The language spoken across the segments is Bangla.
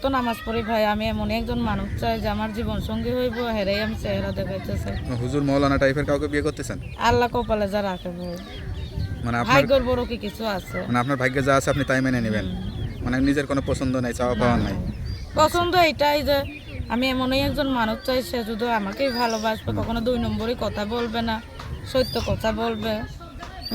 ওয়াক্ত নামাজ পড়ি ভাই আমি এমন একজন মানুষ চাই যে আমার জীবন সঙ্গী হইব হেরাই আমি চেহারা দেখাইতে চাই হুজুর মৌলানা টাইপের কাউকে বিয়ে করতেছেন? আল্লাহ কপালে যা রাখে ভাই। মানে আপনার ভাগ্যর বড় কি কিছু আছে। মানে আপনার ভাগ্যে যা আছে আপনি তাই মেনে নেবেন। মানে নিজের কোনো পছন্দ নাই চাওয়া পাওয়া নাই। পছন্দ এটাই যে আমি এমনই একজন মানুষ চাই সে শুধু আমাকেই ভালোবাসবে কখনো দুই নম্বরই কথা বলবে না সত্য কথা বলবে।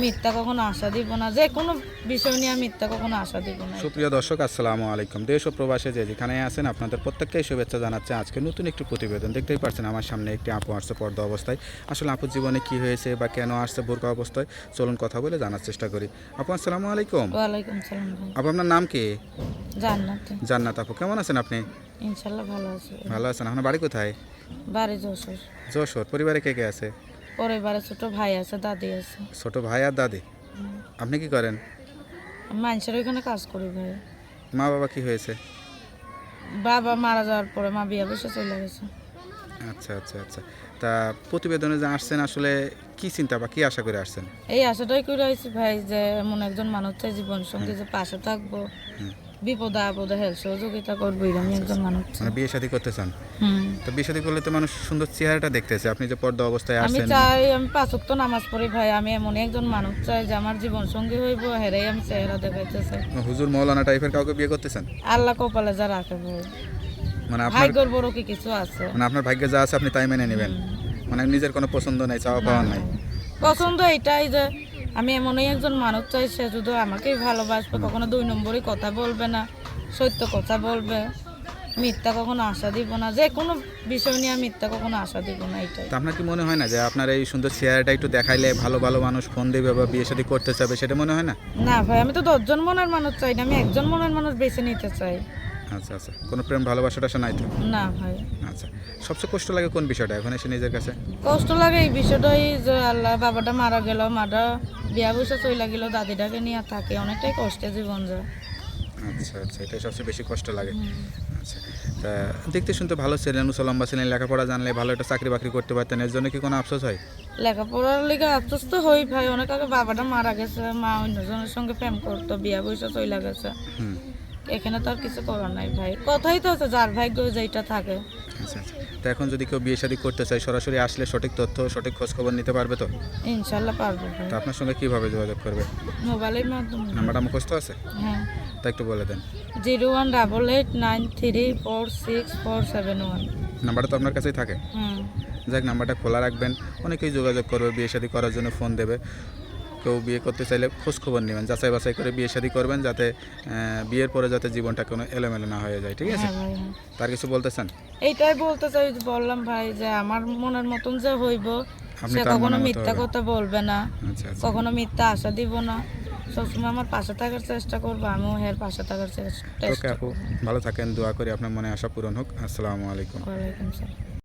মিথ্যা কখনো আশা দিব না। যে কোনো বিষয় নিয়ে মিথ্যা কখনো আশা দিব না। সুপ্রিয় দর্শক আসসালামু আলাইকুম। দেশ ও প্রবাসে যে যেখানে আছেন আপনাদের প্রত্যেককেই শুভেচ্ছা জানাচ্ছে। আজকে নতুন একটি প্রতিবেদন। দেখতেই পাচ্ছেন আমার সামনে একটি আপু আসছে পর্দা অবস্থায়। আসলে আপুর জীবনে কি হয়েছে বা কেন আসছে বোরকা অবস্থায়? চলুন কথা বলে জানার চেষ্টা করি। আপু আসসালামু আলাইকুম। ওয়ালাইকুম সালাম আপু আপনার নাম কি? জান্নাতে। জান্নাত আপু কেমন আছেন আপনি? ইনশাল্লাহ ভালো আছে। ভালো আছেন। আপনার বাড়ি কোথায়? বাড়ি যশোর। যশোর। পরিবারে কে কে আছে? পরিবারে ছোট ভাই আছে দাদি আছে। ছোট ভাই আর দাদি? আপনি কি করেন? মানুষের ওইখানে কাজ করি ভাই। মা বাবা কি হয়েছে? বাবা মারা যাওয়ার পরে মা বিয়ে বসে চলে গেছে। আচ্ছা আচ্ছা আচ্ছা। তা প্রতিবেদনে যে আসছেন আসলে কি চিন্তা বা কি আশা করে আসছেন? এই আশাটাই করে আইছি ভাই যে এমন একজন মানুষ চাই জীবন সঙ্গী যে পাশে থাকব। বিপদে আপদে হেল্প সহযোগিতা করব এরকম একজন মানুষ। মানে বিয়ে শাদী করতে চান? হুম। তো বিয়ে শাদী করলে তো মানুষ সুন্দর চেহারাটা দেখতেছে। আপনি যে পর্দা অবস্থায় আমি আসছেন চাই আমি পাঁচক তো নামাজ পড়ি ভাই। আমি এমন একজন মানুষ চাই যে আমার জীবন সঙ্গী হইব হেরাই আমি চেহারা দেখাইতে চাই হুজুর মৌলানা টাইপের কাউকে বিয়ে করতেছেন আল্লাহ কপালে যা রাখে ভাই। মানে আপনার ভাগ্যর বড় কি কিছু আছে। মানে আপনার ভাগ্যে যা আছে আপনি তাই মেনে নেবেন। মানে নিজের কোনো পছন্দ নাই চাওয়া পাওয়া নাই। পছন্দ এটাই যে আমি এমনই একজন মানুষ চাই সে শুধু আমাকেই ভালোবাসবে কখনো দুই নম্বরই কথা বলবে না সত্য কথা বলবে। মিথ্যা কখনো আশা দিব না যে কোনো বিষয় নিয়ে মিথ্যা কখনো আশা দিব না এটাই। তো আপনার কি মনে হয় না যে আপনার এই সুন্দর চেহারাটা একটু দেখাইলে ভালো ভালো মানুষ ফোন দেবে বা বিয়ে শাদী করতে চাবে সেটা মনে হয় না? না ভাই আমি তো দশজন মনের মানুষ চাই না আমি একজন মনের মানুষ বেছে নিতে চাই। আচ্ছা আচ্ছা। কোনো প্রেম ভালোবাসাটা আসে নাই তো? না ভাই। আচ্ছা। সবচেয়ে কষ্ট লাগে কোন বিষয়টা? এখন এসে নিজের কাছে? কষ্ট লাগে এই বিষয়টাই যে আল্লাহ বাবাটা মারা গেল মাটা বিয়া বসে চলে গেল দাদিটাকে নিয়ে থাকে। অনেকটাই কষ্টে জীবন যায়। আচ্ছা আচ্ছা। এটাই সবচেয়ে বেশি কষ্ট লাগে। আচ্ছা। তা দেখতে শুনতে ভালো ছিলেন মুসলম্বা ছিলেন লেখাপড়া জানলে ভালো একটা চাকরি বাকরি করতে পারতেন। এর জন্য কি কোনো আফসোস হয়? লেখাপড়ার লিগে আফসোস তো হই ভাই। অনেক আগে বাবাটা মারা গেছে মা অন্যজনের সঙ্গে প্রেম করতো বিয়া বসে চলে গেছে। হুম। এখানে তো আর কিছু করার নাই ভাই। কথাই তো আছে যার ভাগ্য যেটা থাকে। আচ্ছা আচ্ছা। তো এখন যদি কেউ বিয়ে শাদী করতে চায় সরাসরি আসলে সঠিক তথ্য সঠিক খোঁজ খবর নিতে পারবে তো? ইনশাল্লাহ পারব ভাই। তো আপনার সঙ্গে কীভাবে যোগাযোগ করবে? মোবাইলের মাধ্যমে। নাম্বারটা মুখস্থ আছে? হ্যাঁ। তা একটু বলে দেন। Zero one double eight nine three four six four seven one. নাম্বারটা তো আপনার কাছেই থাকে। হুম যাক নাম্বারটা খোলা রাখবেন। অনেকেই যোগাযোগ করবে বিয়ে শাদী করার জন্য ফোন দেবে। কেউ বিয়ে করতে চাইলে খোঁজ খবর নেবেন যাচাই বাছাই করে বিয়ে শাদী করবেন যাতে বিয়ের পরে যাতে জীবনটা কোনো এলোমেলো না হয়ে যায় ঠিক আছে? হ্যাঁ হ্যাঁ। তার কিছু বলতে চান এইটাই বলতে চাই বললাম ভাই যে আমার মনের মতন যে হইব সে কখনো মিথ্যা। কথা বলবে না। আচ্ছা আচ্ছা। কখনো মিথ্যা আশা দিব না। সবসময় আমার পাশে থাকার চেষ্টা করব আমিও হের পাশে থাকার চেষ্টা ওকে আপু ভালো থাকেন দোয়া করি আপনার মনে আশা পূরণ হোক। আসসালামু আলাইকুম। ওয়ালাইকুম সালাম